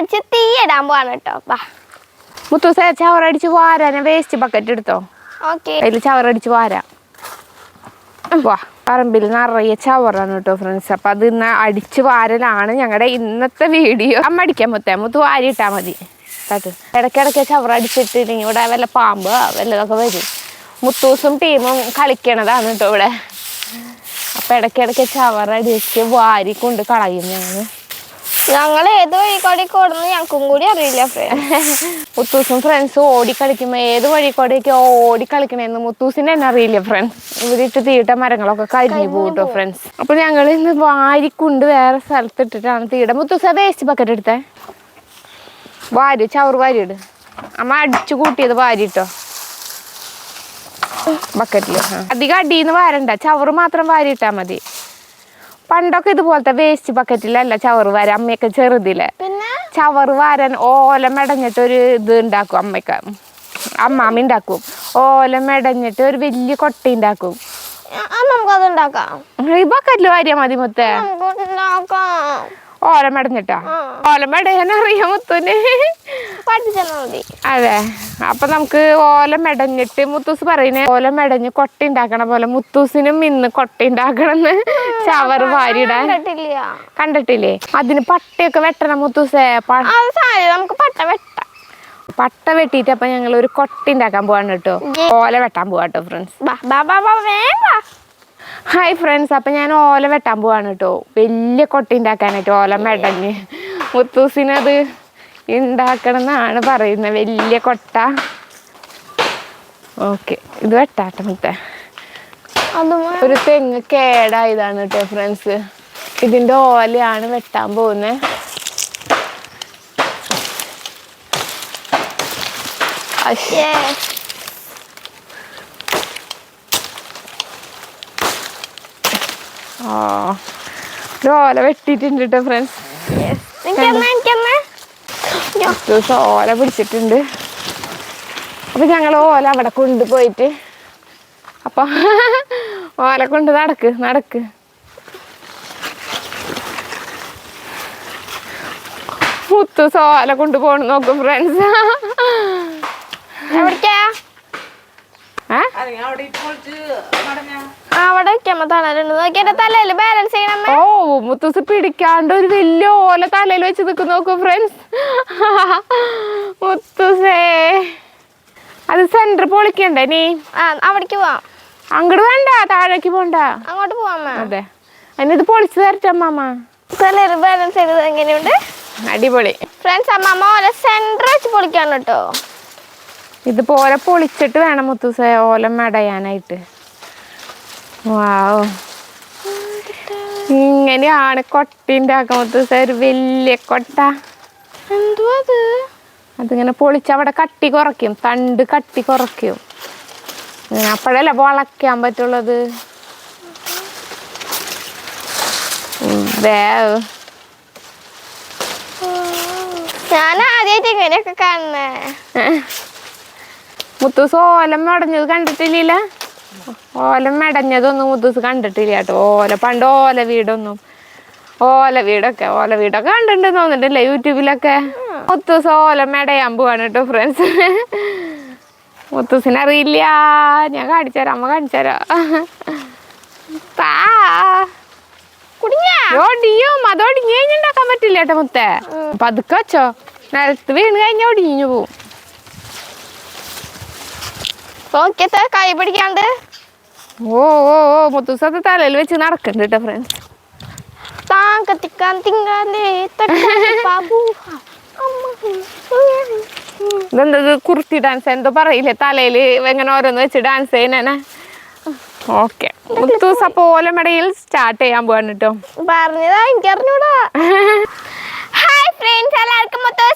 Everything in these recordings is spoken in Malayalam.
അടിച്ച് തീയിടാൻ പോവാണ് കേട്ടോ. വാ. മുത്തൂസ ചവറടിച്ച് വാരാനെ വേസ്റ്റ് ബക്കറ്റ് എടുത്തോ? ഓക്കെ. അതിൽ ചവറടിച്ച് വാരാ. വാ പറമ്പിൽ നിറയെ ചവറാണ് കേട്ടോ ഫ്രണ്ട്സ് അപ്പൊ അത് ഇന്ന് അടിച്ച് വാരലാണ് ഞങ്ങളുടെ ഇന്നത്തെ വീഡിയോ. അമ്മ അടിക്കാൻ മുത്തേ മുത്ത് വാരിയിട്ടാ മതി. തട്ട്. ഇടയ്ക്കിടയ്ക്ക് ചവറടിച്ചിട്ടില്ലെങ്കിൽ ഇവിടെ വല്ല പാമ്പ് വല്ലതൊക്കെ വരും. മുത്തൂസും ടീമും കളിക്കണതാണ് കേട്ടോ ഇവിടെ. അപ്പൊ ഇടയ്ക്കിടയ്ക്ക് ചവറടിച്ച് വാരി കൊണ്ട് കളയും ഞങ്ങൾ ഞങ്ങൾ ഏത് വഴി കൂടി ഓടുന്നു ഞങ്ങൾക്കും കൂടി അറിയില്ല മുത്തൂസും ഫ്രണ്ട്സും ഓടി കളിക്കുമ്പോ ഏത് വഴി കൂടെയൊക്കെ ഓടി മുത്തൂസിന്റെ മുത്തൂസിന് തന്നെ അറിയില്ല ഫ്രണ്ട്സ് ഇവരിട്ട് തീട്ട മരങ്ങളൊക്കെ കരിഞ്ഞു പോകട്ടോ ഫ്രണ്ട്സ് അപ്പൊ ഞങ്ങൾ ഇന്ന് വാരിക്കുണ്ട് വേറെ സ്ഥലത്ത് ഇട്ടിട്ടാണ് തീട മുത്തൂസ വേസ്റ്റ് ബക്കറ്റ് എടുത്തേ? വാരി ചവർ വാരി ഇട്. അമ്മ അടിച്ചു കൂട്ടിയത് വാരി ഇട്ടോ ബക്കറ്റിൽ അധികം നിന്ന് വാരണ്ട. ചവറ് മാത്രം വാരിയിട്ടാൽ മതി. പണ്ടൊക്കെ ഇതുപോലത്തെ വേസ്റ്റ് ബക്കറ്റിലല്ല ചവറ് വാര അമ്മയൊക്കെ ചെറുതിലെ. പിന്നെ? ചവറ് വാരാൻ ഓല മെടഞ്ഞിട്ട് ഒരു ഇത് ഉണ്ടാക്കും അമ്മയ്ക്ക്. അമ്മാമ്മ ഉണ്ടാക്കും ഓല മെടഞ്ഞിട്ട് ഒരു വലിയ കൊട്ട ഉണ്ടാക്കും ഈ ബക്കറ്റിൽ വാരിയാ മതി മുത്തേ. നമുക്ക് ഉണ്ടാക്കാം ഓല മെടഞ്ഞിട്ടാ ഓല മെടയാൻ അറിയാം മുത്തുന് അതെ. അപ്പൊ നമുക്ക് ഓല മെടഞ്ഞിട്ട് മുത്തൂസ് പറയുന്നേ ഓല മെടഞ്ഞ് കൊട്ട ഉണ്ടാക്കണ പോലെ മുത്തൂസിനും ഇന്ന് കൊട്ട ഉണ്ടാക്കണമെന്ന് ചവർ വാരിയിടാൻ. കണ്ടിട്ടില്ല. അതിന് പട്ടയൊക്കെ വെട്ടണം മുത്തൂസേ. നമുക്ക് പട്ട വെട്ട. പട്ട വെട്ടിയിട്ട് അപ്പൊ ഞങ്ങൾ ഒരു കൊട്ട ഉണ്ടാക്കാൻ പോവാണ് കേട്ടോ. ഓല വെട്ടാൻ പോവാട്ടോ ഫ്രണ്ട്സ് ഹായ് ഫ്രണ്ട്സ് അപ്പം ഞാൻ ഓല വെട്ടാൻ പോവാണ് കേട്ടോ. വലിയ കൊട്ട ഉണ്ടാക്കാനായിട്ട് ഓല മെടഞ്ഞ്. മുത്തൂസിനത് ഉണ്ടാക്കണം എന്നാണ് പറയുന്നത്. വലിയ കൊട്ട. ഓക്കെ ഇത് വെട്ടാട്ടെ മുത്തേ. അതും ഒരു തെങ്ങ് കേടായതാണ് കേട്ടോ ഫ്രണ്ട്സ് ഇതിന്റെ ഓലയാണ് വെട്ടാൻ പോകുന്നത്. Yes. ആ. ഒരു ഓല വെട്ടിയിട്ടുണ്ട് കേട്ടോ ഫ്രണ്ട്സ്. ദിവസം ഓല പിടിച്ചിട്ടുണ്ട്. അപ്പൊ ഞങ്ങൾ ഓല അവിടെ കൊണ്ടുപോയിട്ട് അപ്പൊ ഓല കൊണ്ട് നടക്ക് നടക്ക്. മുത്തൂസ് ഓല കൊണ്ടുപോകണം നോക്കും ഫ്രണ്ട്സ് എവിടേക്കാ? അവിടെ തലയിൽ ബാലൻസ് ചെയ്യണം ഓ മുത്തൂസ് പിടിക്കാണ്ട് ഒരു വലിയ ഓല തലയിൽ വെച്ച് നിൽക്കും നോക്കൂ ഫ്രണ്ട്സ് മുത്തൂസേ. അത് സെന്റർ പൊളിക്കണ്ടേ നീ? ആ അവിടേക്ക് പോവാം. അങ്ങോട്ട് വേണ്ട താഴേക്ക് പോണ്ട. അങ്ങോട്ട് പോവാം അതെ. അതിനിത് പൊളിച്ചു തരട്ടെ അമ്മാമ്മ. തലയിൽ ബാലൻസ് ചെയ്തത് എങ്ങനെയുണ്ട്? അടിപൊളി. ഫ്രണ്ട്സ് അമ്മമ്മ ഓല സെന്റർ വെച്ച് പൊളിക്കാണ് കേട്ടോ. ഇതുപോലെ പൊളിച്ചിട്ട് വേണം മുത്തൂസ ഓലം അടയാനായിട്ട്. വാവ്. ഇങ്ങനെയാണ് കൊട്ടിന്റെ ആക്ക മുത്തൂസ ഒരു വലിയ കൊട്ട. എന്തോ അത്? അതിങ്ങനെ പൊളിച്ച് അവിടെ കട്ടി കുറയ്ക്കും തണ്ട് കട്ടി കുറയ്ക്കും. അപ്പോഴല്ലേ വളയ്ക്കാൻ പറ്റുള്ളത്. വേവ്. ഞാൻ ആദ്യമായിട്ട് ഇങ്ങനെയൊക്കെ കാണുന്നേ. മുത്തൂസ് ഓലം അടഞ്ഞത് കണ്ടിട്ടില്ല ഓലം മെടഞ്ഞതൊന്നും മുത്തൂസ് കണ്ടിട്ടില്ല കേട്ടോ. ഓല പണ്ട് ഓല വീടൊന്നും ഓല വീടൊക്കെ ഓല വീടൊക്കെ കണ്ടിട്ടുണ്ട് തോന്നിട്ടില്ലേ യൂട്യൂബിലൊക്കെ? മുത്തൂസ് ഓല മെടയാൻ പോവാണ് കേട്ടോ ഫ്രണ്ട്സ് മുത്തൂസിന് അറിയില്ല. ഞാൻ കാണിച്ചുതരാം അമ്മ കാണിച്ചുതരാം. താ. കുടിഞ്ഞാ ഒടിയും അത് ഒടിഞ്ഞു കഴിഞ്ഞുണ്ടാക്കാൻ പറ്റില്ല കേട്ടോ മുത്തേ. പതുക്കെ വെച്ചോ. നിലത്ത് വീണ് കഴിഞ്ഞാൽ ഒടിഞ്ഞു പോവും. നോക്കിയത്തെ കൈ പിടിക്കാണ്ട്. ഓ ഓ ഓ മുത്തൂസത്ത് തലയിൽ വെച്ച് നടക്കുന്നുണ്ട് കേട്ടോ ഫ്രണ്ട്സ് താൻ കത്തിക്കാൻ തിങ്കാലേ തട്ടാൻ ബാബു. ഇതെന്താ കുർത്തി ഡാൻസ് എന്തോ പറയില്ലേ? തലയിൽ എങ്ങനെ ഓരോന്ന് വെച്ച് ഡാൻസ് ചെയ്യുന്നേ ഓക്കെ. മുത്തൂസ പോലെ മടയിൽ സ്റ്റാർട്ട് ചെയ്യാൻ പോവാണ് കേട്ടോ പറഞ്ഞതാ എനിക്കറിഞ്ഞൂടാ. ഫ്രണ്ട്സ് എല്ലാവർക്കും മൊത്തം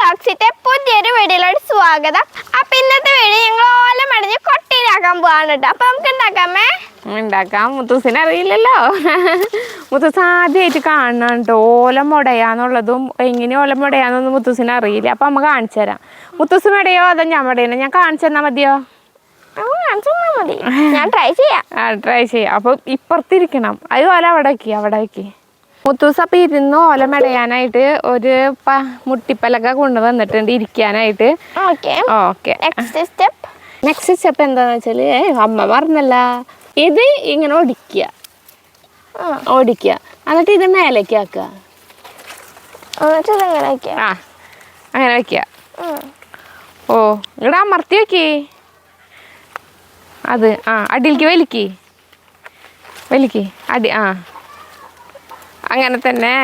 ലോക്സിന്റെ പുതിയൊരു വീഡിയോയിലോട്ട് സ്വാഗതം. അപ്പൊ ഇന്നത്തെ വീഡിയോ ഞങ്ങൾ ഓല മടഞ്ഞ് കൊട്ടയിലാക്കാൻ പോവാണ് കേട്ടോ. അപ്പൊ നമുക്ക് ഉണ്ടാക്കാമേ ഉണ്ടാക്കാം. മുത്തൂസിനെ അറിയില്ലല്ലോ. മുത്തൂസ് ആദ്യമായിട്ട് കാണണം കേട്ടോ. ഓല മുടയാന്നുള്ളതും എങ്ങനെ ഓല മുടയാന്നൊന്നും മുത്തൂസിനെ അറിയില്ല. അപ്പം അമ്മ കാണിച്ചു തരാം. മുത്തൂസ് മടയോ അതോ ഞാൻ മടയണോ ഞാൻ കാണിച്ചു തന്നാൽ മതിയോ? ഞാൻ ട്രൈ ചെയ്യാം. ആ ട്രൈ ചെയ്യാം. അപ്പം ഇപ്പുറത്തിരിക്കണം. അത് ഓല അവിടെ വെക്കി അവിടെ വെക്കി മുത്തൂസ് അപ്പം ഇരുന്ന് ഓല മെടയാനായിട്ട് ഒരു മുട്ടിപ്പലക കൊണ്ടുവന്നിട്ടുണ്ട് ഇരിക്കാനായിട്ട്. ഓക്കെ. നെക്സ്റ്റ് സ്റ്റെപ്പ് എന്താന്ന് വെച്ചാൽ ഏ, അമ്മ പറഞ്ഞല്ല. ഇത് ഇങ്ങനെ ഒടിക്കുക. ഓടിക്കുക എന്നിട്ട് ഇത് മേലേക്ക് ആക്കുക. ആ അങ്ങനെ വെക്ക ഓ ഇവിടെ അമർത്തി വെക്കേ. അത് ആ അടിയിലേക്ക് വലിക്കി. വലിക്കി. അടി ആ. അങ്ങനെ തന്നെ.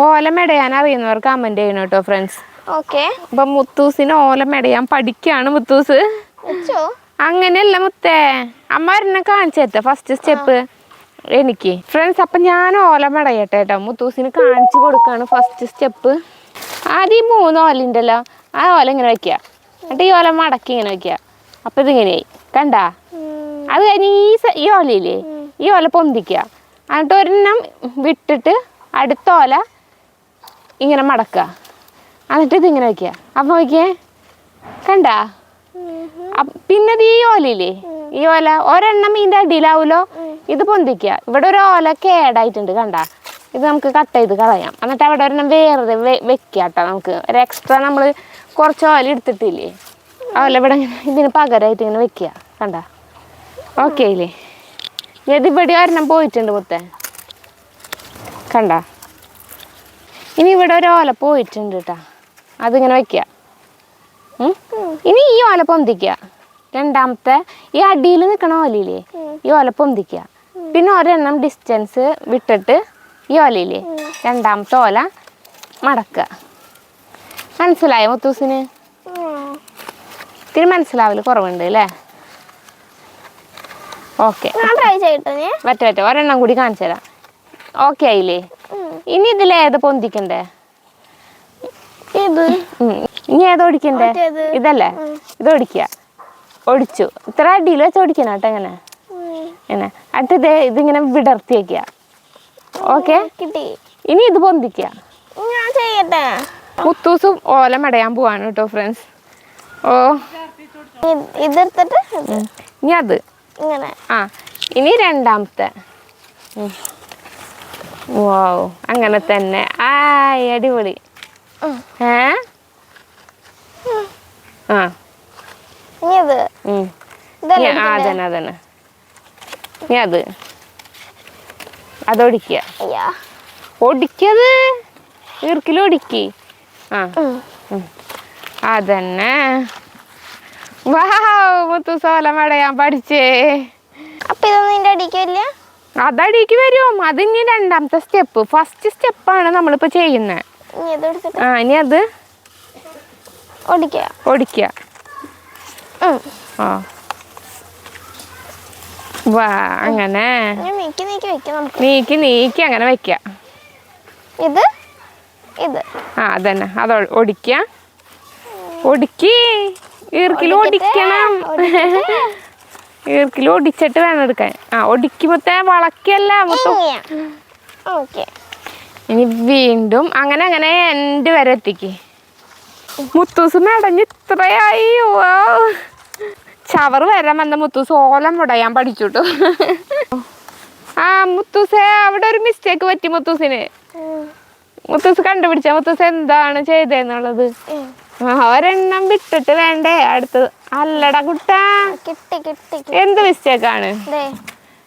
ഓലമെടയാൻ അറിയുന്നവർ കമന്റ് ചെയ്യണം കേട്ടോ ഫ്രണ്ട്സ് ഓക്കെ അപ്പൊ മുത്തൂസിന് ഓലമെടയാൻ പഠിക്കാണ് മുത്തൂസ്. അങ്ങനെയല്ല മുത്തേ അമ്മ എന്നെ കാണിച്ചു ഫസ്റ്റ് സ്റ്റെപ്പ് എനിക്ക്. ഫ്രണ്ട്സ് അപ്പൊ ഞാൻ ഓലമെടയട്ടെ കേട്ടോ മുത്തൂസിന് കാണിച്ചു കൊടുക്കാണ് ഫസ്റ്റ് സ്റ്റെപ്പ് ആദ്യം ഈ മൂന്ന് ഓല ഉണ്ടല്ലോ ആ ഓല ഇങ്ങനെ വെക്കുക എന്നിട്ട് ഈ ഓല മടക്കി ഇങ്ങനെ വെക്കുക അപ്പൊ ഇതിങ്ങനെയായി. കണ്ടാ? അത് കഴിഞ്ഞ് ഈ ഈ ഓലയില്ലേ ഈ ഓല പൊന്തിക്കുക എന്നിട്ട് ഒരെണ്ണം വിട്ടിട്ട് അടുത്ത ഓല ഇങ്ങനെ മടക്കുക. എന്നിട്ട് ഇതിങ്ങനെ വെക്കുക. അപ്പൊ നോക്കിയേ കണ്ട? പിന്നെ ഈ ഓലയില്ലേ ഈ ഓല ഒരെണ്ണം ഇതിന്റെ അടിയിലാവൂലോ? ഇത് പൊന്തിക്ക ഇവിടെ ഒരു ഓല കേടായിട്ടുണ്ട് കണ്ട? ഇത് നമുക്ക് കട്ട് ചെയ്ത് കളയാം. എന്നിട്ട് അവിടെ ഒരെണ്ണം വേറെ വെക്കുക കേട്ടോ നമുക്ക്. ഒരു എക്സ്ട്രാ നമ്മൾ കുറച്ച് ഓല എടുത്തിട്ടില്ലേ? ഓല ഇവിടെ ഇതിന് പകരമായിട്ട് ഇങ്ങനെ വെക്കുക കണ്ട? ഓക്കെ ഇല്ലേ ഇവിടെ ഒരെണ്ണം പോയിട്ടുണ്ട് മുത്തേ? കണ്ട? ഇനി ഇവിടെ ഒരു ഓല പോയിട്ടുണ്ട് കേട്ടാ അതിങ്ങനെ വെക്കുക ഉം. ഇനി ഈ ഓല പൊന്തിക്കുക രണ്ടാമത്തെ ഈ അടിയിൽ നിൽക്കണ ഓലയില്ലേ? ഈ ഓല പൊന്തിക്കുക പിന്നെ ഒരെണ്ണം ഡിസ്റ്റൻസ് വിട്ടിട്ട് ഈ ഓലയില്ലേ? രണ്ടാമത്തെ ഓല മടക്കുക മനസ്സിലായോ മുത്തൂസിന്? ഇത്തിരി മനസ്സിലാവൽ കുറവുണ്ട് അല്ലേ ഓക്കെ ട്രൈ ചെയ്യട്ടെ പറ്റ പറ്റ ഒരെണ്ണം കൂടി കാണിച്ചു തരാം. ഓക്കെ ആയില്ലേ ഇനി ഇതിൽ ഏത് പൊന്തിക്കണ്ടേ. ഇനി ഏത് ഓടിക്കണ്ടേ? ഇതല്ലേ? ഇത് ഓടിക്കുക ഓടിച്ചു. ഇത്ര അടിയിൽ വെച്ച് ഓടിക്കണം കേട്ടോ എങ്ങനെ ഇങ്ങനെ. അടുത്ത് ഇത് ഇതിങ്ങനെ വിടർത്തി വെക്കുക ഓക്കെ ഇനി ഇത് പൊന്തിക്കുക മുത്തൂസും ഓല മടയാൻ പോവാണ് കേട്ടോ ഫ്രണ്ട്സ് ഓ. ഇത് ഇതെടുത്തിട്ട് ഇത് ഇനി അത്. ഇങ്ങനെ. ആ ഇനി രണ്ടാമത്തെ. വാവ് അങ്ങനെ തന്നെ. ആയ് അടിപൊളി. ഏ? ആ. അതന്നെ അതന്നെ. ഇനി അത്. അതൊടിക്കുക ഒടിക്കത് ആ. അതന്നെ. മുത്തു സോല മടയാൻ പഠിച്ചേ. അപ്പൊ ഇതൊന്നും ഇതിന്റെ അടിക്ക് വരില്ല? അതടിക്ക് വരും. അതിനി രണ്ടാമത്തെ സ്റ്റെപ്പ്. ഫസ്റ്റ് സ്റ്റെപ്പാണ് നമ്മളിപ്പോ ചെയ്യുന്നത് ഇനി ആ ഇനി അത് ഓടിക്കുക. ഒടിക്കുക ആ. വാ അങ്ങനെ. നീക്കി നീക്കി വെക്കാം നമുക്ക്. നീക്കി നീക്കി അങ്ങനെ വെക്ക ഇത് ഇത്. ആ അതന്നെ. അത് ഒടിക്കുക ഒടിക്കി ഈർക്കിൽ ഒടിക്കട്ടെ, ഒടിക്കണം. ഈർക്കിൽ ഒടിച്ചിട്ട് വേണം എടുക്കാൻ. ആ ഒടിക്കുമ്പത്തേ വളക്കല്ല മൊത്തം ഇനി വീണ്ടും അങ്ങനെ അങ്ങനെ എന്റെ വരെ എത്തിക്ക്. മുത്തൂസ് മെടഞ്ഞ് ഇത്രയായി. ഓ ചവറ് വരാൻ വന്ന മുത്തൂസ് ഓലം മുടയാൻ പഠിച്ചുട്ടു. ആ മുത്തൂസേ അവിടെ ഒരു മിസ്റ്റേക്ക് പറ്റി മുത്തൂസിന്. മുത്തൂസ് കണ്ടുപിടിച്ച മുത്തൂസ് എന്താണ് ചെയ്തേന്നുള്ളത്? ഒരെണ്ണം വിട്ടിട്ട് വേണ്ടേ? അടുത്തത്. അല്ലട കുട്ട. കിട്ടി കിട്ടി. എന്ത് മിസ്റ്റേക്ക് ആണ്?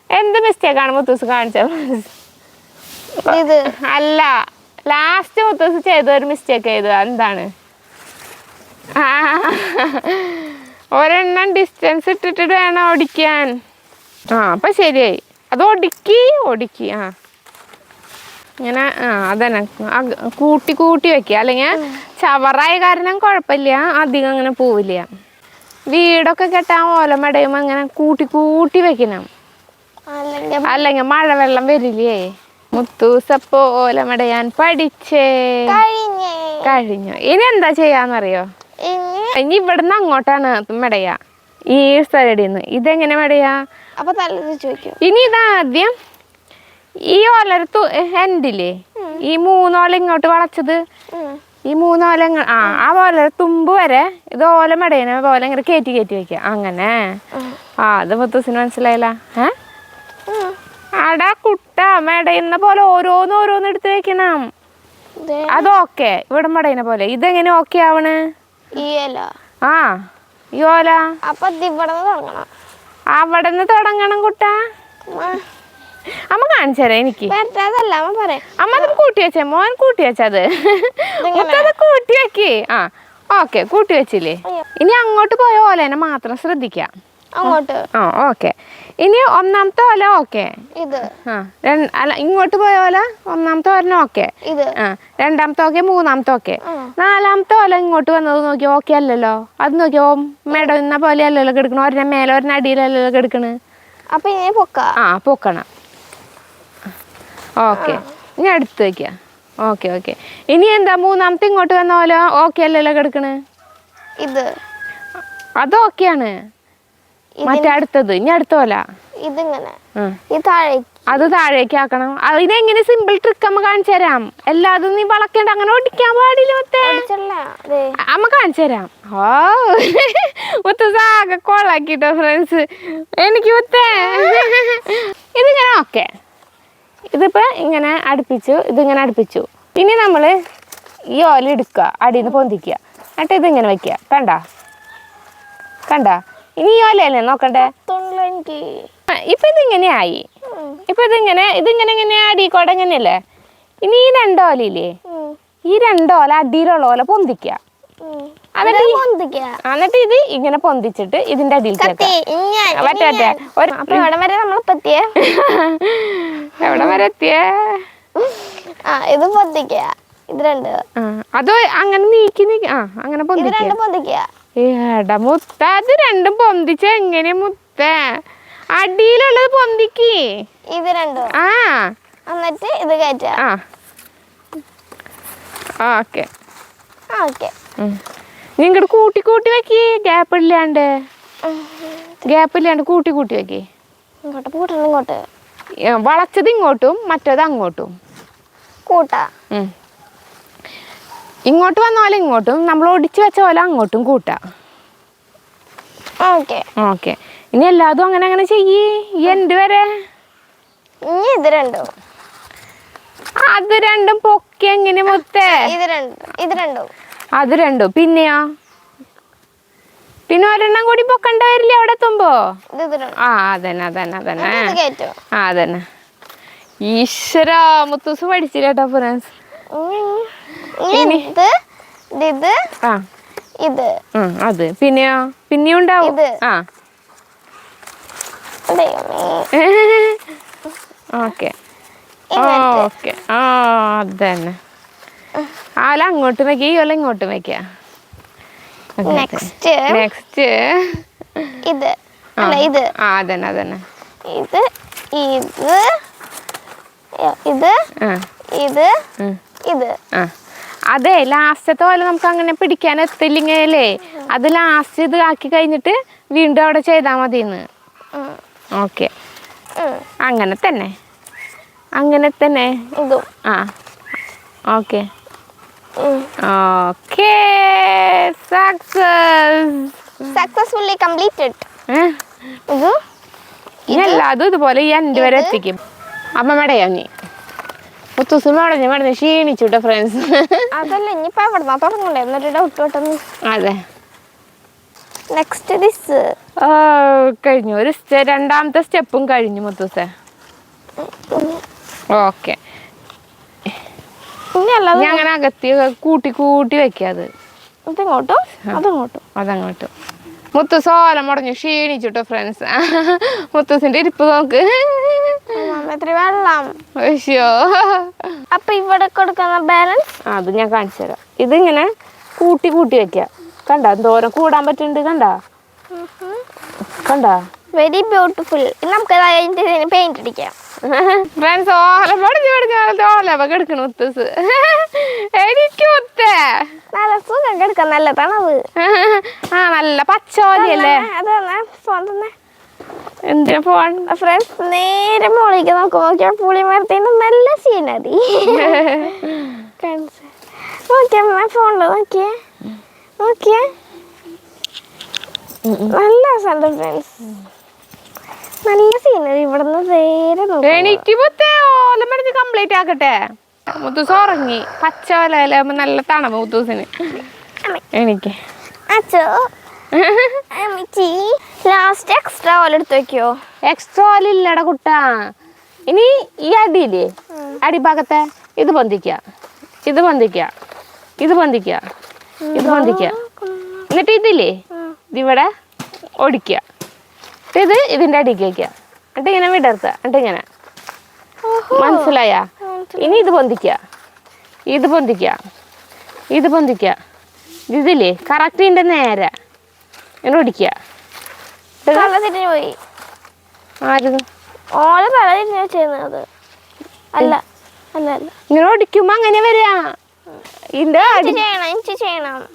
എന്ത് മിസ്റ്റേക്ക് ആണ് മുത്തൂസ് കാണിച്ചത് അല്ല ലാസ്റ്റ് മുത്തൂസ് ചെയ്ത ഒരു മിസ്റ്റേക്ക് ചെയ്തു എന്താണ് ഒരെണ്ണം ഡിസ്റ്റൻസ് ഇട്ടിട്ട് വേണം ഓടിക്കാൻ. ആ അപ്പൊ ശരിയായി. അത് ഒടുക്കി ഒടുക്കി ആ. ഇങ്ങനെ ആ അതന്നെ. കൂട്ടി കൂട്ടി വെക്കുക. അല്ലെങ്കിൽ ചവറായ കാരണം കുഴപ്പമില്ല. അധികം അങ്ങനെ പോവില്ല. വീടൊക്കെ കെട്ടാൻ ഓലമടയുമ്പോൾ അങ്ങനെ കൂട്ടി കൂട്ടി വെക്കണം. അല്ലെങ്കിൽ മഴവെള്ളം വരില്ലേ? മുത്തൂസപ്പോ ഓലമടയാൻ പഠിച്ചേ. കഴിഞ്ഞേ. ഇനി എന്താ ചെയ്യാന്നറിയോ? ഇനി ഇവിടുന്ന് അങ്ങോട്ടാണ് മടയാ ഈ സ്ഥലടിയിൽ നിന്ന് ഇതെങ്ങനെ മെടയാ ഇനി ഇതാദ്യം ഈ ഓലരത്തു എൻഡില്ലേ? ഈ മൂന്നോല ഇങ്ങോട്ട് വളച്ചത്? ഈ മൂന്നോല ആ ആ പോലെ തുമ്പ് വരെ ഇത് ഓല മെടയനെ പോലെ ഇങ്ങനെ കയറ്റി കയറ്റി വെക്കുക അങ്ങനെ. ആ അത് മുത്തൂസിന് മനസ്സിലായില്ല. ഏ? അടാ കുട്ട മടയുന്ന പോലെ ഓരോന്ന് ഓരോന്ന് എടുത്ത് വെക്കണം. അത് ഓക്കെ. ഇവിടെ മടയുന്ന പോലെ. ഇതെങ്ങനെ ഓക്കെ ആവണ്? ആ ഈ ഓല അപ്പൊ ഇവിടെ തുടങ്ങണം. അവിടെ നിന്ന് തുടങ്ങണം കുട്ടാ. അമ്മ കാണിച്ചു തരാം എനിക്ക് അമ്മ പറയാം. അമ്മ അത് കൂട്ടി വെച്ചേ മോൻ കൂട്ടി വെച്ചത്. മുത്തത് കൂട്ടി വെക്കേ. ആ ഓക്കെ കൂട്ടി വെച്ചില്ലേ? ഇനി അങ്ങോട്ട് പോയ ഓലേനെ മാത്രം ശ്രദ്ധിക്കാം. അങ്ങോട്ട്? ആ ഓക്കെ. ഇനി ഒന്നാമത്തെ ഓല ഓക്കെ. ഇത്. ആ അല്ല ഇങ്ങോട്ട് പോയ ഓല ഒന്നാമത്തെ ഓല ഓക്കെ. ഇത്. ആ രണ്ടാമത്തെ ഓക്കെ മൂന്നാമത്തെ ഓക്കെ. നാലാമത്തെ ഓല ഇങ്ങോട്ട് വന്നത് നോക്കി ഓക്കെ അല്ലല്ലോ. അത് നോക്കിയോ എന്ന പോലെ അല്ലല്ലോ കെടുക്കണോ. ഒരെണ്ണം മേലെ ഒരെണ്ണം അടിയിലല്ലല്ലോ കിടക്കണ്. അപ്പൊ ഇങ്ങനെ പൊക്ക. ആ പൊക്കണം. ഓക്കെ. ഇനി അടുത്ത് വയ്ക്കുക ഓക്കെ ഓക്കെ. ഇനി എന്താ മൂന്നാമത്തെ ഇങ്ങോട്ട് വന്ന പോലെ ഓക്കെ അല്ലല്ലോ കിടക്കണ്? ഇത്. അത് ഓക്കെയാണ്. മറ്റേ അടുത്തത്. ഇനി അടുത്ത പോലെ. ഇതിങ്ങനെ. അത് താഴേക്ക് ആക്കണം. അതിനെങ്ങനെ സിമ്പിൾ ട്രിക്ക് അമ്മ കാണിച്ചു തരാം. എല്ലാതും നീ വളക്കേണ്ട. അങ്ങനെ ഒടിക്കാൻ പാടില്ല മുത്തേ. അമ്മ കാണിച്ചു തരാം. ഓ. മുത്തസാകെ കോളാക്കിട്ടോ ഫ്രണ്ട്സ് എനിക്ക് മുത്തേ. ഇതിങ്ങനെ ഓക്കെ. ഇതിപ്പോ ഇങ്ങനെ അടുപ്പിച്ചു ഇതിങ്ങനെ അടുപ്പിച്ചു. ഇനി നമ്മൾ ഈ ഓല എടുക്കുക അടിയിൽ നിന്ന് പൊന്തിക്കുക. എന്നിട്ട് ഇതിങ്ങനെ വെക്കുക. കണ്ട? കണ്ട? ഇനി ഈ ഓലയല്ലേ നോക്കണ്ടേ? ഇപ്പൊ ഇതിങ്ങനെ ആയി. ഇപ്പൊ ഇതിങ്ങനെ ഇതിങ്ങനെ ഇങ്ങനെ അടിക്കോടെ ഇങ്ങനെയല്ലേ? ഇനി ഈ രണ്ടോലയില്ലേ. ഈ രണ്ടോല അടിയിലുള്ള ഓല പൊന്തിക്കുക. എന്നിട്ട് ഇത്. ഇങ്ങനെ പൊന്തിച്ചിട്ട് ഇതിന്റെ അടിയിൽ അപ്പൊ വരെ എവിടെ വരെ എത്തിയേ? ആ ഇത് പൊന്തിക്ക. ഇത് രണ്ട്. അത് അങ്ങനെ നീക്കി നീക്കി. ആ അങ്ങനെ പൊന്തിക്ക. ഏടാ മുത്ത അത് രണ്ടും പൊന്തിച്ച എങ്ങനെ മുത്ത? അടിയിലുള്ളത് പൊന്തിക്ക്. ഇത് രണ്ടും? ആ. എന്നിട്ട് ഇത് കയറ്റ. ആ. ഓക്കെ. ഓക്കെ. നിങ്ങടെ കൂട്ടി കൂട്ടി വെക്കി. ഗ്യാപ്പ് ഇല്ലാണ്ട്. ഗ്യാപ്പ് ഇല്ലാണ്ട് കൂട്ടി കൂട്ടി വെക്കി. ഇങ്ങോട്ട് കൂട്ടണം ഇങ്ങോട്ട്. വളച്ചത് ഇങ്ങോട്ടും മറ്റേത് അങ്ങോട്ടും. കൂട്ടാ. ഇങ്ങോട്ട് വന്ന പോലെ ഇങ്ങോട്ടും നമ്മൾ ഒടിച്ചു വെച്ച പോലെ അങ്ങോട്ടും കൂട്ടാ. ഓക്കെ. ഓക്കെ. ഇനി എല്ലാതും അങ്ങനെ അങ്ങനെ ചെയ്യേ. ഈ എന്ത് വരെ. ഇനി ഇത് രണ്ടും. അത് രണ്ടും പൊക്കി എങ്ങനെ മുത്തേ? ഇത് രണ്ടും ഇത് രണ്ടും. അത് രണ്ടും. പിന്നെയാ? പിന്നെ ഒരെണ്ണം കൂടി പൊക്കണ്ട വരില്ലേ അവിടെ എത്തുമ്പോ? ആ അതന്നെ അതന്നെ അതന്നെ. ആ അതന്നെ. ഈശ്വര മുത്തൂസ് പഠിച്ചില്ലേട്ടോ ഫ്രണ്ട്സ്? ഇത് ആ. ഇത്. അത്. പിന്നെയോ? പിന്നെയും ഉണ്ടാവും. ആ. ഓക്കെ. ഓക്കെ. ആ അതന്നെ. ആല അങ്ങോട്ട് വെക്കുക ഈ ഒല ഇങ്ങോട്ട് വെക്കുക നെക്സ്റ്റ് നെക്സ്റ്റ് ഇത്. അല്ല ഇത്. ആ അതന്നെ അതന്നെ. ഇത് ഇത് ഇത് ആ. ഇത് ഉം. ഇത്. ആ. അതെ ലാസ്റ്റത്തെ പോലെ നമുക്ക് അങ്ങനെ പിടിക്കാൻ എത്തില്ലെങ്കിലേ അത് ലാസ്റ്റ് ഇത് ആക്കി കഴിഞ്ഞിട്ട് വീണ്ടും അവിടെ ചെയ്താ ഉം. ഓക്കെ. അങ്ങനെ തന്നെ. അങ്ങനെ തന്നെ. ആ. Okay. Okay success successfully completed ഇനി എല്ലാതും ഇതുപോലെ ഈ എന്റെ വരെ എത്തിക്കും. അമ്മ മടയാ നീ? അവിടെ മടഞ്ഞ് ക്ഷീണിച്ചുട്ടോ ഫ്രണ്ട്സ് അതല്ല ഇനിയിപ്പോ എവിടുന്നാ തുടങ്ങണ്ടേ? എന്നൊരു ഡൗട്ട് പെട്ടെന്ന്. അതെ. നെക്സ്റ്റ് ദിസ് കഴിഞ്ഞു. ഒരു രണ്ടാമത്തെ സ്റ്റെപ്പും കഴിഞ്ഞു മുത്തൂസേ ഓക്കെ അല്ലാതെ അങ്ങനെ അകത്തി കൂട്ടി കൂട്ടി വെക്കാത് ഇതിങ്ങോട്ടും അതിങ്ങോട്ടും? അതങ്ങോട്ട്? മുത്തൂസ് ഓല മുടഞ്ഞു ക്ഷീണിച്ചുട്ടോ ഫ്രണ്ട്സ് മുത്തൂസിന്റെ ഇരിപ്പ് നോക്ക്. വെള്ളം. അപ്പൊ ഇവിടെ കൊടുക്കുന്ന ബാലൻസ് അത് ഞാൻ കാണിച്ചു തരാം. ഇതിങ്ങനെ കൂട്ടി കൂട്ടി വെക്കുക കണ്ട? എന്തോരം കൂടാൻ പറ്റുന്നുണ്ട് കണ്ട? കണ്ട? വെരി ബ്യൂട്ടിഫുൾ നമുക്ക് അതിന്റെ പെയിന്റ് അടിക്കാം. ഫ്രണ്ട്സ് ഓല പഠിച്ചു പടിഞ്ഞു ഓല കിടക്കണ ഒത്തസ് എനിക്ക് മുത്തേ. നല്ല സുഖം കിടക്കാൻ നല്ല തണവ്. ആ നല്ല തന്നെ എന്തിനാ ഫോൺ? ഫ്രണ്ട്സ് നേരെ മോളിലേക്ക് നോക്കി നോക്കിയാൽ പുളി മരത്തിന്റെ നല്ല സീനറി. നോക്കിയ ഫോണിൽ നോക്കിയേ. നോക്കിയേ. നല്ല രസമുണ്ട് ഫ്രണ്ട്സ് നല്ല സീനറി ഇവിടുന്ന് നേരെ നോക്കാം. എനിക്ക് മുത്തേ ഓലം കംപ്ലീറ്റ് ആക്കട്ടെ. മുത്തൂസ് ഉറങ്ങി. പച്ച ഓലയിലാകുമ്പോ നല്ല തണുപ്പ് മുത്തൂസിന്. എനിക്ക് ലാസ്റ്റ് എക്സ്ട്രാ ഓല എടുത്ത് വെക്കോ എക്സ്ട്രാ ഓല ഇല്ലട കുട്ടാ. ഇനി ഈ അടിയില്ലേ? അടിഭാഗത്തെ ഇത് പൊന്തിക്ക. ഇത് പൊന്തിക്ക. ഇത് പൊന്തിക്ക. ഇത് പൊന്തിക്ക. എന്നിട്ട് ഇതില്ലേ? ഇതിവിടെ ഒടിക്കുക ഇത് ഇതിന്റെ അടിക്ക് വെക്കുക എന്നിട്ട് ഇങ്ങനെ വിടർത്തുക എന്നിട്ട് ഇങ്ങനെ. മനസ്സിലായ? ഇനി ഇത് പൊന്തിക്ക. ഇത് പൊന്തിക്ക. ഇത് പൊന്തിക്ക. ഇതില്ലേ? കറക്റ്റ് ഇതിന്റെ നേരെ. ഇങ്ങനെ ഒടിക്കുക തല തിരിഞ്ഞു പോയി. ആരും ഓല തല തിരിഞ്ഞു ചെയ്യുന്നത് അല്ല അല്ല അല്ല. ഇങ്ങനെ ഒടിക്കുമ്പോ അങ്ങനെ വരിക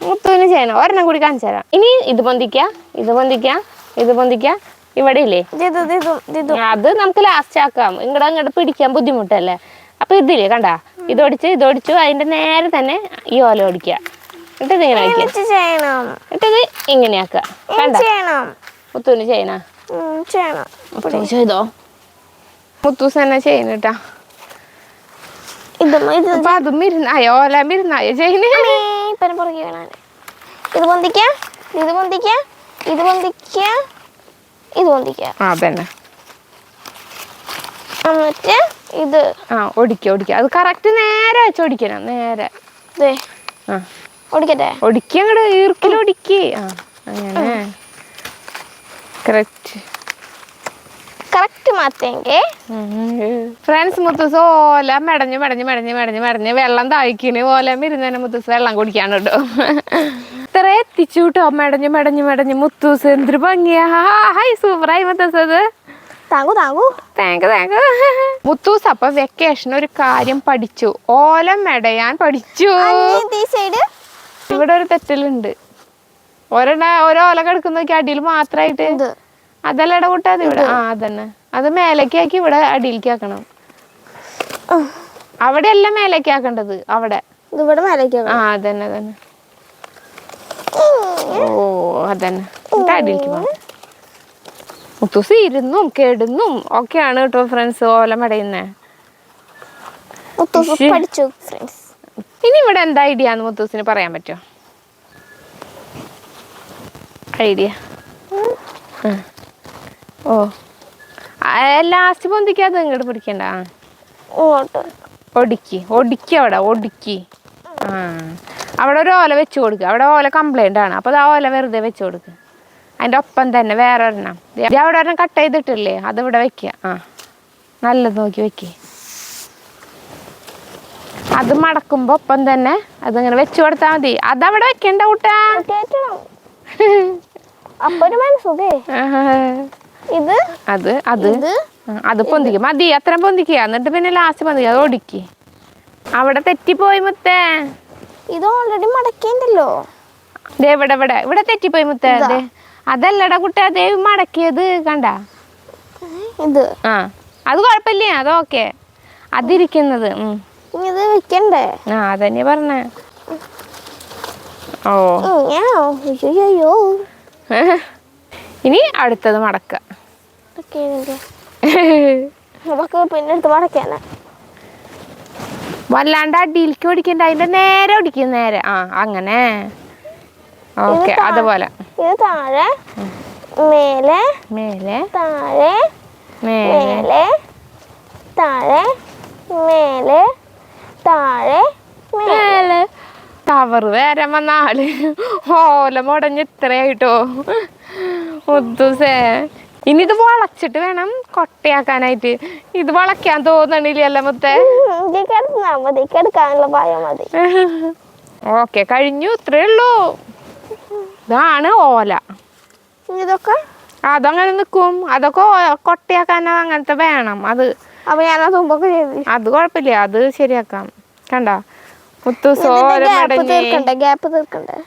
മുത്തുവിന് ചെയ്യണം. ഒരെണ്ണം കൂടി കാണിച്ചു തരാം. ഇനി ഇത് പൊന്തിക്ക. ഇത് പൊന്തിക്ക. ഇത് പൊന്തിക്ക. ഇവിടെ ഇല്ലേ അത് നമുക്ക് ലാസ്റ്റ് ആക്കാം. ഇങ്ങടെ അങ്ങോട്ട് പിടിക്കാൻ ബുദ്ധിമുട്ടല്ലേ? അപ്പൊ ഇതില്ലേ കണ്ട? ഇതൊടിച്ച് ഇതൊടിച്ചു അതിന്റെ നേരെ തന്നെ ഈ ഓല ഓടിക്ക എന്നിട്ട് ഇങ്ങനെ കണ്ട? ചെയ്യണം. മുത്തു ചെയ്തോ? മുത്തൂസ് തന്നെ ചെയ്യണട്ടാ അപ്പൊ അതും ഇരുന്നായോ? ഓല ഇരുന്നായോ ചെയ്യണേ ഇപ്പം ഇത് പൊന്തിക്ക ഇത് പൊന്തിക്ക ഇത് പൊന്തിക്ക. ഇത് പൊന്തിക്ക ആ അതന്നെ. എന്നിട്ട് ഇത് ആ ഒടിക്ക ഒടിക്ക. അത് കറക്റ്റ് നേരെ വെച്ച് ഒടിക്കണം നേരെ. ആ. ഓടിക്കട്ടെ ഒടിക്ക അങ്ങട് ഈർക്കിൽ ഒടിക്ക്. ആ അങ്ങനെ. കറക്റ്റ് കറക്റ്റ് മാറ്റെങ്കിൽ ഫ്രണ്ട്സ് മുത്തൂസ് ഓല മെടഞ്ഞ് മെടഞ്ഞ് മെടഞ്ഞ് മെടഞ്ഞ് മെടഞ്ഞ് വെള്ളം താഴ്ക്കിന് ഓല ഇരുന്നേനെ മുത്തൂസ് വെള്ളം കുടിക്കാണ് കേട്ടോ ഇത്ര എത്തിച്ചു കേട്ടോ മെടഞ്ഞ് മെടഞ്ഞ് മെടഞ്ഞ്. മുത്തൂസ് എന്തൊരു ഭംഗിയാ. ഹായ് സൂപ്പറായി മുത്തൂസ് അത്. Thank you thank you. Thank thank Muthoos അപ്പൊ വെക്കേഷൻ ഒരു കാര്യം പഠിച്ചു. ഓല മെടയാൻ പഠിച്ചു. ഇവിടെ ഒരു തെറ്റലുണ്ട്. ഒരെണ്ണ ഓരോ ഓല കിടക്കുന്ന അടിയിൽ മാത്രമായിട്ട് അതല്ല ഇടകൂട്ടാതെ ഇവിടെ. ആ അതന്നെ. അത് മേലക്കാക്കി ഇവിടെ അടിയിലേക്കാക്കണം. അവിടെ അല്ല മേലേക്ക് ആക്കേണ്ടത് അവിടെ ഇവിടെ മേലേക്ക്. ആ അതന്നെ അതന്നെ. ഓ അതന്നെ. എന്നിട്ട് അടിയിലേക്ക് പോകണം മുത്തൂസ് ഇരുന്നും കെടുന്നും ഒക്കെയാണ് കേട്ടോ ഫ്രണ്ട്സ് ഓല മുത്തൂസ് പഠിച്ചു ഫ്രണ്ട്സ് ഇനി ഇവിടെ എന്താ ഐഡിയ എന്ന് മുത്തൂസിന് പറയാൻ പറ്റുമോ? ഐഡിയ. ഓ. ലാസ്റ്റ് പൊന്തിക്കാതെ ഇങ്ങോട്ട് പിടിക്കണ്ട. ഒടുക്കി. ഒടുക്കി അവിടെ ഒടുക്കി. ആ. അവിടെ ഒരു ഓല വെച്ച് കൊടുക്കുക അവിടെ ഓല കംപ്ലൈന്റ് ആണ്. അപ്പോൾ ആ ഓല വെറുതെ വെച്ച് കൊടുക്കുക അതിന്റെ ഒപ്പം തന്നെ വേറെ ഒരെണ്ണം അവിടെ ഒരെണ്ണം കട്ട് ചെയ്തിട്ടില്ലേ? അത് ഇവിടെ വെക്കുക ആ. നല്ലത് നോക്കി വെക്കുക അത് മടക്കുമ്പോൾ ഒപ്പം തന്നെ അതിങ്ങനെ വെച്ച് കൊടുത്താൽ മതി. അതവിടെ വെക്കണ്ട കൂട്ടാ. അപ്പൊ ഒരു മനസ്സുഖേ. ഇത്? അത് അത്. അത് പൊന്തിക്ക. മതി അത്ര പൊന്തിക്കുക. എന്നിട്ട് പിന്നെ ലാസ്റ്റ് പൊന്തിക്കുക അത് ഒടുക്കി. അവിടെ തെറ്റിപ്പോയി മുത്തേ. ഇത് ഓൾറെഡി മടക്കിണ്ടല്ലോ ഇവിടെ ഇവിടെ. ഇവിടെ തെറ്റിപ്പോയി മുത്തേ അതെ അതല്ലട കുട്ടാ ദേ മടക്കിയത് കണ്ട? ഇത്. ആ അത് കുഴപ്പമില്ല അത് ഓക്കെ അതിരിക്കുന്നത് ഇത് വെക്കണ്ടേ? ആ അതന്നെ പറഞ്ഞേ. ഓ? അയ്യോ ഇനി അടുത്തത് മടക്കുക പിന്നെ വല്ലാണ്ട് അടിയിലേക്ക് ഓടിക്കണ്ട അതിന്റെ നേരെ ഓടിക്കും നേരെ. ആ അങ്ങനെ. ഓക്കെ അതുപോലെ. ഇത് താഴെ മേലെ മേലെ താഴെ മേലെ. മേലെ താഴെ മേലെ താഴെ മേലെ. മേലെ. ടവർ വരെ വന്നാൽ ആൾ ഓല മുടഞ്ഞ് ഇത്രയായിട്ടോ. ഒത്തുസേ ഇനി ഇത് വളച്ചിട്ട് വേണം കൊട്ടയാക്കാനായിട്ട്. ഇത് വളയ്ക്കാൻ തോന്നണില്ലല്ലോ മുത്തേ? മതി. മതി. ഓക്കെ കഴിഞ്ഞു. ഇത്രേ ഉള്ളൂ. ഇതാണ് ഓല. ഇതൊക്കെ? അതങ്ങനെ നിൽക്കും അതൊക്കെ കൊട്ടയാക്കാനോ കൊട്ടയാക്കാൻ അങ്ങനത്തെ വേണം. അത് അപ്പൊ ഞാൻ ചെയ്തു. അത് കുഴപ്പമില്ല. അത് ശരിയാക്കാം. കണ്ട? ഗ്യാപ്പ് ഗ്യാപ്പ്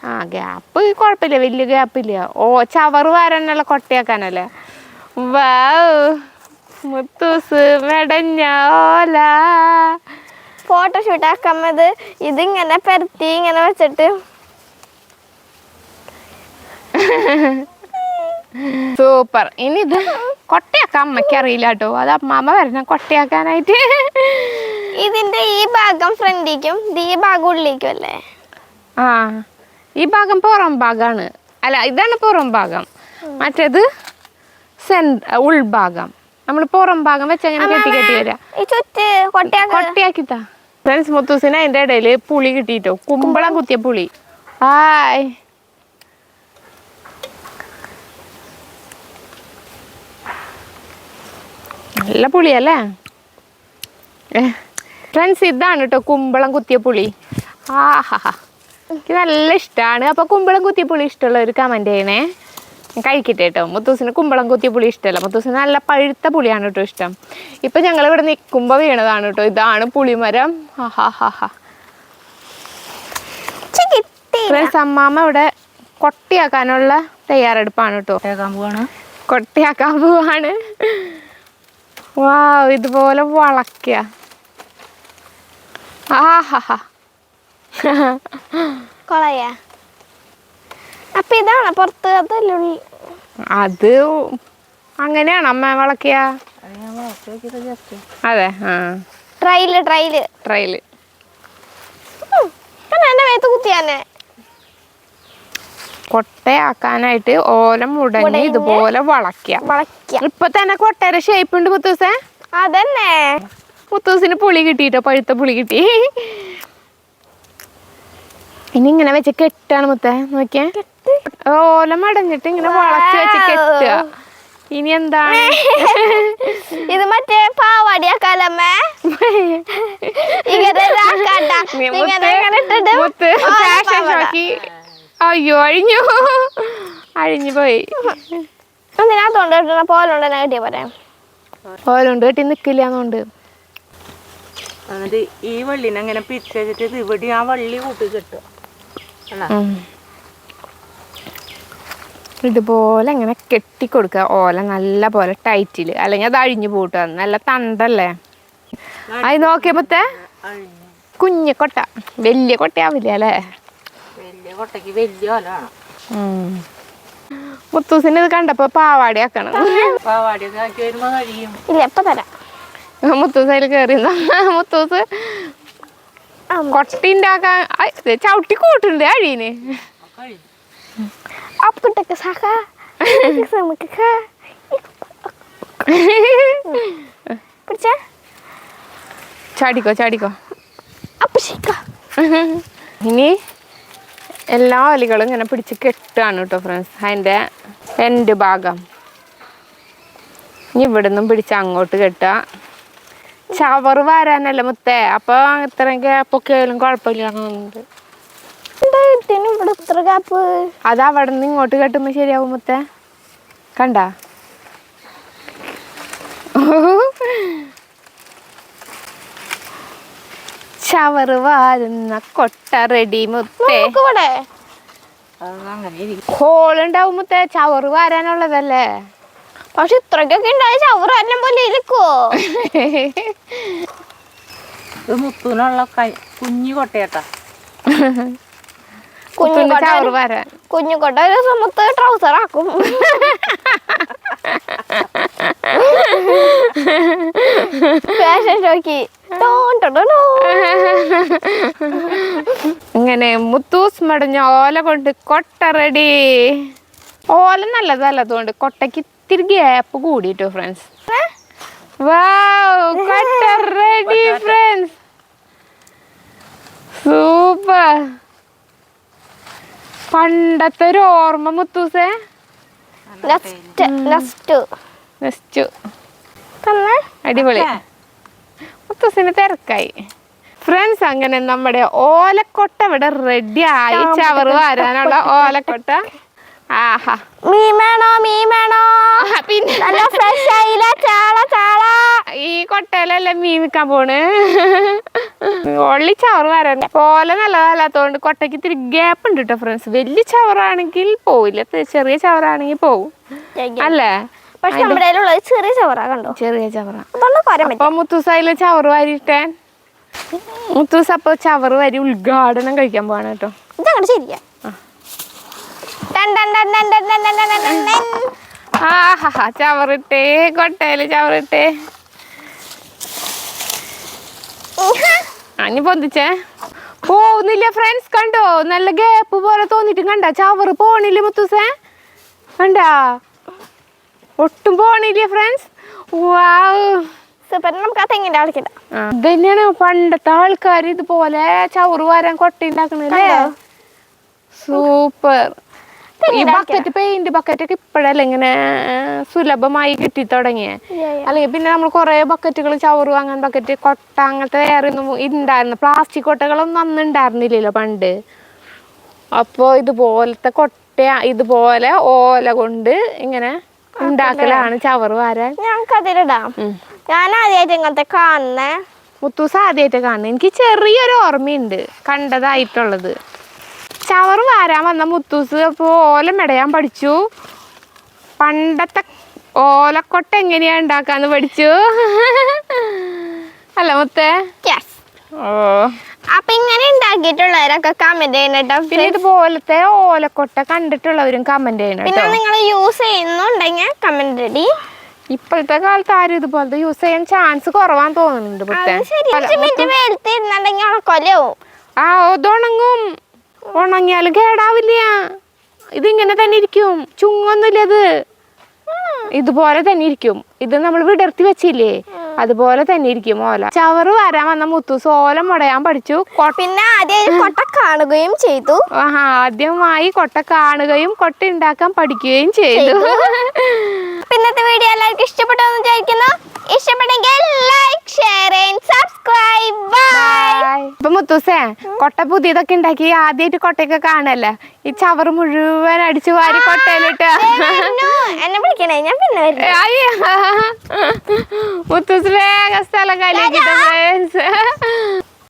ആ ഗ്യാപ്പ് കുഴപ്പമില്ല വലിയ ഗ്യാപ്പില്ല ഓ ചവറ് വരാനുള്ള കൊട്ടയാക്കാനല്ലേ? വാവ് മുത്തൂസ് മെടഞ്ഞ ഓല. ഫോട്ടോഷൂട്ട് ആക്കാമത് ഇതിങ്ങനെ പരത്തി ഇങ്ങനെ വെച്ചിട്ട്. സൂപ്പർ. ഇനി ഇത് കൊട്ടയാക്കാൻ അമ്മയ്ക്ക് അറിയില്ല കേട്ടോ. അത് അമ്മാമ്മ വരണം കൊട്ടയാക്കാനായിട്ട്. ഇതിന്റെ ഈ ഭാഗം ഫ്രണ്ടിക്കും ഈ ഭാഗം ഉള്ളിലേക്കും അല്ലേ? ആ ഈ ഭാഗം പുറം ഭാഗമാണ് അല്ല ഇതാണ് പുറം ഭാഗം. മറ്റേത് സെന്റ് ഉൾഭാഗം. നമ്മൾ പുറം ഭാഗം വെച്ച് അങ്ങനെ കെട്ടി കെട്ടി വരാം? കൊട്ടയാക്കിത്താ. ഫ്രണ്ട്സ് മുത്തൂസിന് അതിന്റെ ഇടയിൽ പുളി കിട്ടിയിട്ടോ കുമ്പളം കുത്തിയ പുളി. ഹായ്. നല്ല പുളിയല്ലേ? ഫ്രണ്ട്സ് ഇതാണ് കേട്ടോ കുമ്പളം കുത്തിയ പുളി. ആഹാ എനിക്ക് നല്ല ഇഷ്ടമാണ് അപ്പോൾ കുമ്പളം കുത്തിയ പുളി ഇഷ്ടമുള്ള ഒരു കമന്റ് ചെയ്യണേ. ഞാൻ കഴിക്കട്ടെ കേട്ടോ മുത്തൂസിന് കുമ്പളം കുത്തിയ പുളി ഇഷ്ടമല്ല. മുത്തൂസിന് നല്ല പഴുത്ത പുളിയാണ് കേട്ടോ ഇഷ്ടം. ഇപ്പം ഞങ്ങൾ ഇവിടെ നിൽക്കുമ്പോൾ വീണതാണ് കേട്ടോ ഇതാണ് പുളിമരം. ആഹാ ഹാ ഹാ ചി കിട്ടി ഫ്രണ്ട്സ് അമ്മാമ്മ ഇവിടെ കൊട്ടിയാക്കാനുള്ള തയ്യാറെടുപ്പാണ് കേട്ടോ കൊട്ടിയാക്കാൻ പോവാണ്. കൊട്ടിയാക്കാൻ പോവാണ്. വാ ഇതുപോലെ വളക്കുക ആഹാ കൊളയാ. അപ്പൊ ഇതാണ് പുറത്ത് അതല്ലേ അത് അങ്ങനെയാണ് അമ്മ വളക്കുക അതെ ആ. Trial trial. ട്രയൽ. എന്റെ മേത്ത് കുത്തിയാന്നെ കൊട്ടയാക്കാനായിട്ട് ഓല മുടങ്ങി മുടങ്ങി. ഇതുപോലെ വളക്കുക ഇപ്പൊ തന്നെ കൊട്ടയുടെ ഷേപ്പ് ഉണ്ട് മുത്തൂസേ? അതന്നെ. മുത്തൂസിന് പുളി കിട്ടിട്ടോ? പഴുത്ത പുളി കിട്ടി. ഇനി ഇങ്ങനെ വെച്ച് കെട്ടാണ് മുത്തേ നോക്കിയേ. ഓല മടഞ്ഞിട്ട് ഇങ്ങനെ വളച്ച് വെച്ച് കെട്ടുക. ഇനി എന്താണ്? ഇത് മറ്റേ പാവാടിയാക്കാലമ്മേ. ഇങ്ങനെ ഇട്ടിട്ട് ഫാഷൻ ഷോക്കി. അയ്യോ അഴിഞ്ഞു. അഴിഞ്ഞു പോയി. എന്തിനാത്തോണ്ട് കിട്ടണ പോലുണ്ടെന്നെ കിട്ടിയ പറയാം ഓലുണ്ട് കെട്ടി നിക്കില്ലാന്നുണ്ട് എന്നിട്ട് ഈ വള്ളിനെ അങ്ങനെ പിരിച്ചിട്ട് ഇവിടെ ആ വള്ളി കൂട്ടി കിട്ടും ഇതുപോലെ ഇങ്ങനെ കെട്ടി കൊടുക്കുക. ഓല നല്ല പോലെ ടൈറ്റിൽ. അല്ലെങ്കിൽ അത് അഴിഞ്ഞു പോട്ട. നല്ല തണ്ടല്ലേ? അത് നോക്കിയപ്പോത്തെ കുഞ്ഞു കൊട്ട. വലിയ കൊട്ടയാവില്ല അല്ലേ? കൊട്ടയ്ക്ക് വലിയ ഓല വേണം. മുത്തൂസിന് ഇത് കണ്ടപ്പോ പാവാടി ആക്കണം പാവാടിയൊക്കെ ആക്കി വരുമ്പോൾ കഴിയും. ഇല്ല എപ്പ തരാം. മുത്തൂസ് അതിൽ കയറി മുത്തൂസ് കൊട്ട ഉണ്ടാക്കാൻ ഐ, ദേ ചവിട്ടി കൂട്ടുണ്ട് അഴീന്. അപ്പിട്ടൊക്കെ സഹ. നമുക്ക് പിടിച്ച. ചാടിക്കോ ചാടിക്കോ. അപ്പൊ ശിക്ക ഇനി എല്ലാ അലികളും ഇങ്ങനെ പിടിച്ച് കെട്ടുകയാണ് കേട്ടോ ഫ്രണ്ട്സ് അതിന്റെ എൻഡ് ഭാഗം. ഇനി ഇവിടെ നിന്നും പിടിച്ച് അങ്ങോട്ട് കെട്ടുക. ചവർ വരാനല്ലേ മുത്തേ? അപ്പോൾ ഇത്രയും ഗ്യാപ്പൊക്കെ ആയാലും കുഴപ്പമില്ല ഇത്ര കാപ്പ് അത് അവിടെ നിന്ന് ഇങ്ങോട്ട് കെട്ടുമ്പോൾ ശരിയാവും മുത്തേ. കണ്ട? ചവറ് വാരുന്ന കൊട്ട റെഡി മുത്തേ. ഇവിടെ ഹോളുണ്ടാവും മുത്തേ ചവറ് വാരാനുള്ളതല്ലേ പക്ഷെ ഇത്രക്കൊക്കെ ഉണ്ടായ ചവറ് പോലെ ഇരിക്കോ ഇത് മുത്തൂനുള്ള കുഞ്ഞു കൊട്ടയട്ടാ. കുത്തുണ്ട് കൊട്ട ചവറ് വാരാൻ കുഞ്ഞുകൊട്ട ഒരു സമത്ത് ട്രൗസർ ആക്കും ഫാഷൻ ഷോക്ക്. ഇങ്ങനെ മുത്തൂസ് മടഞ്ഞ ഓല കൊണ്ട് കൊട്ട റെഡി. ഓല നല്ലതല്ലതുകൊണ്ട് കൊട്ടയ്ക്ക് ഇത്തിരി ഗ്യാപ്പ് കൂടിട്ടോ ഫ്രണ്ട്സ് കൊട്ട റെഡി ഫ്രണ്ട്സ് സൂപ്പർ പണ്ടത്തെ ഒരു ഓർമ്മ മുത്തൂസേ. നെക്സ്റ്റ് നെക്സ്റ്റ് അടിപൊളി. മുത്തൂസിന് തിരക്കായി. ഫ്രണ്ട്സ് അങ്ങനെ നമ്മുടെ ഓലക്കൊട്ട ഇവിടെ റെഡി ആയി. ചവറ് വരാനുള്ള ഓലക്കൊട്ട. ആഹാ. മീൻ വേണോ? മീൻ വേണോ? പിന്നെ. നല്ല ഫ്രഷ് ആയില്ല? ചാള ചാള. ഈ കൊട്ടയിലല്ലേ മീൻ വിൽക്കാൻ പോണ്? ഒള്ളി ചവറ് വരാൻ. ഓല നല്ലതല്ലാത്തോണ്ട് കൊട്ടയ്ക്ക് ഇത്തിരി ഗ്യാപ്പ് ഉണ്ട് കേട്ടോ ഫ്രണ്ട്സ് വലിയ ചവറാണെങ്കിൽ പോവില്ല. ചെറിയ ചവറാണെങ്കിൽ പോവും. അല്ലേ? പക്ഷെ നമ്മുടെ കയ്യിലുള്ളത് ചെറിയ ചവറ കണ്ടോ? ചെറിയ ചവറ. അപ്പൊ ചവറ് വാരിയിട്ടേൻ? മുത്തൂസ അപ്പൊ ചവറ് വരി ഉദ്ഘാടനം കഴിക്കാൻ പോവാണ് കേട്ടോ. ഇതങ്ങോട്ട് ശരിയാ. ആഹാ ചവറിട്ടേ കൊട്ടയിൽ ചവറിട്ടേ. അനി പൊന്തിച്ചേ? പോവുന്നില്ല ഫ്രണ്ട്സ് കണ്ടോ? നല്ല ഗ്യാപ്പ് പോലെ തോന്നിട്ടും കണ്ട? ചവറ് പോണില്ല മുത്തൂസേ. കണ്ടാ? ഒട്ടും പോണില്ലേ ഫ്രണ്ട്സ് വാവ് സൂപ്പർ നമുക്ക് ആ തെങ്ങിന്റെ അടക്കില്ല ഇത് തന്നെയാണ് പണ്ടത്തെ ആൾക്കാർ ഇതുപോലെ ചവറ് വാരാൻ കൊട്ട ഉണ്ടാക്കണല്ലേ സൂപ്പർ ഈ ബക്കറ്റ് പെയിന്റ് ബക്കറ്റ് ഒക്കെ ഇപ്പോഴല്ലേ ഇങ്ങനെ സുലഭമായി കിട്ടി തുടങ്ങിയേ. അല്ലെങ്കിൽ പിന്നെ നമ്മൾ കുറെ ബക്കറ്റുകൾ ചവറ് വാങ്ങാൻ ബക്കറ്റ് കൊട്ട അങ്ങനത്തെ വേറെ ഒന്നും ഉണ്ടായിരുന്നു പ്ലാസ്റ്റിക് കൊട്ടകളൊന്നും അന്ന് ഉണ്ടായിരുന്നില്ലല്ലോ പണ്ട്. അപ്പോൾ ഇതുപോലത്തെ കൊട്ട ഇതുപോലെ ഓല കൊണ്ട് ഇങ്ങനെ ഉണ്ടാക്കലാണ് ചവറ് വാരാൻ. ഞങ്ങൾക്ക് അതിലിടാം ഞാൻ ആദ്യമായിട്ട് ഇങ്ങനത്തെ കാണുന്നേ. മുത്തൂസ് ആദ്യമായിട്ട് കാണുന്നത് എനിക്ക് ചെറിയൊരു ഓർമ്മയുണ്ട് കണ്ടതായിട്ടുള്ളത്. ചവറ് വാരാൻ വന്ന മുത്തൂസ് അപ്പോൾ ഓല മെടയാൻ പഠിച്ചു. പണ്ടത്തെ ഓലക്കൊട്ട എങ്ങനെയാ ഉണ്ടാക്കാന്ന് പഠിച്ചു. അല്ല മുത്തേ? യെസ് അപ്പൊ ഇങ്ങനെ ഉണ്ടാക്കിയിട്ടുള്ളവരൊക്കെ കമന്റ് ചെയ്യണട്ടോ പിന്നെ ഇതുപോലത്തെ ഓലക്കൊട്ട കണ്ടിട്ടുള്ളവരും കമന്റ് ചെയ്യണം പിന്നെ നിങ്ങൾ യൂസ് ചെയ്യുന്നുണ്ടെങ്കിൽ കമന്റ് ഇടി. ഇപ്പോഴത്തെ കാലത്ത് ആരും ഇതുപോലത്തെ യൂസ് ചെയ്യാൻ ചാൻസ് കുറവാന്ന് തോന്നുന്നുണ്ട് മുത്തേ അത് ശരി അഞ്ച് മിനിറ്റ് വെളുത്ത് ഇരുന്നുണ്ടെങ്കിൽ ഉണക്കൊല്ലാവും ആ ഇത് ഉണങ്ങും ഉണങ്ങിയാലും കേടാവില്ല. ഇതിങ്ങനെ തന്നെ ഇരിക്കും. ചുങ്ങൊന്നുമില്ല ഇത്. ഇതുപോലെ തന്നെ ഇരിക്കും. ഇത് നമ്മൾ വിടർത്തി വെച്ചില്ലേ? അതുപോലെ തന്നെ ഇരിക്കും ഓല ചവറ് വരാൻ വന്ന മുത്തൂസ് ഓല മുടയാൻ പഠിച്ചു. പിന്നെ ആദ്യം കൊട്ട കാണുകയും ചെയ്തു. ആഹാ, ആദ്യമായി കൊട്ട കാണുകയും കൊട്ട ഉണ്ടാക്കാൻ പഠിക്കുകയും ചെയ്തു. പിന്നത്തെ വീഡിയോ എല്ലാവർക്കും ഇഷ്ടപ്പെട്ടു വിചാരിക്കുന്നു. ഇഷ്ടപ്പെട്ടെങ്കിൽ like share and subscribe bye ഇപ്പൊ മുത്തൂസേ കൊട്ട പുതിയതൊക്കെ ഉണ്ടാക്കി ആദ്യമായിട്ട് കൊട്ടയൊക്കെ കാണല്ലേ ഈ ചവർ മുഴുവൻ അടിച്ചു വാരി കൊട്ടയിലിട്ട്. എന്നെ വിളിക്കണേ ഞാൻ പിന്നെ മുത്തൂസ് വേഗം സ്ഥലം കാലിയാക്കിട്ട് ഫ്രണ്ട്സ്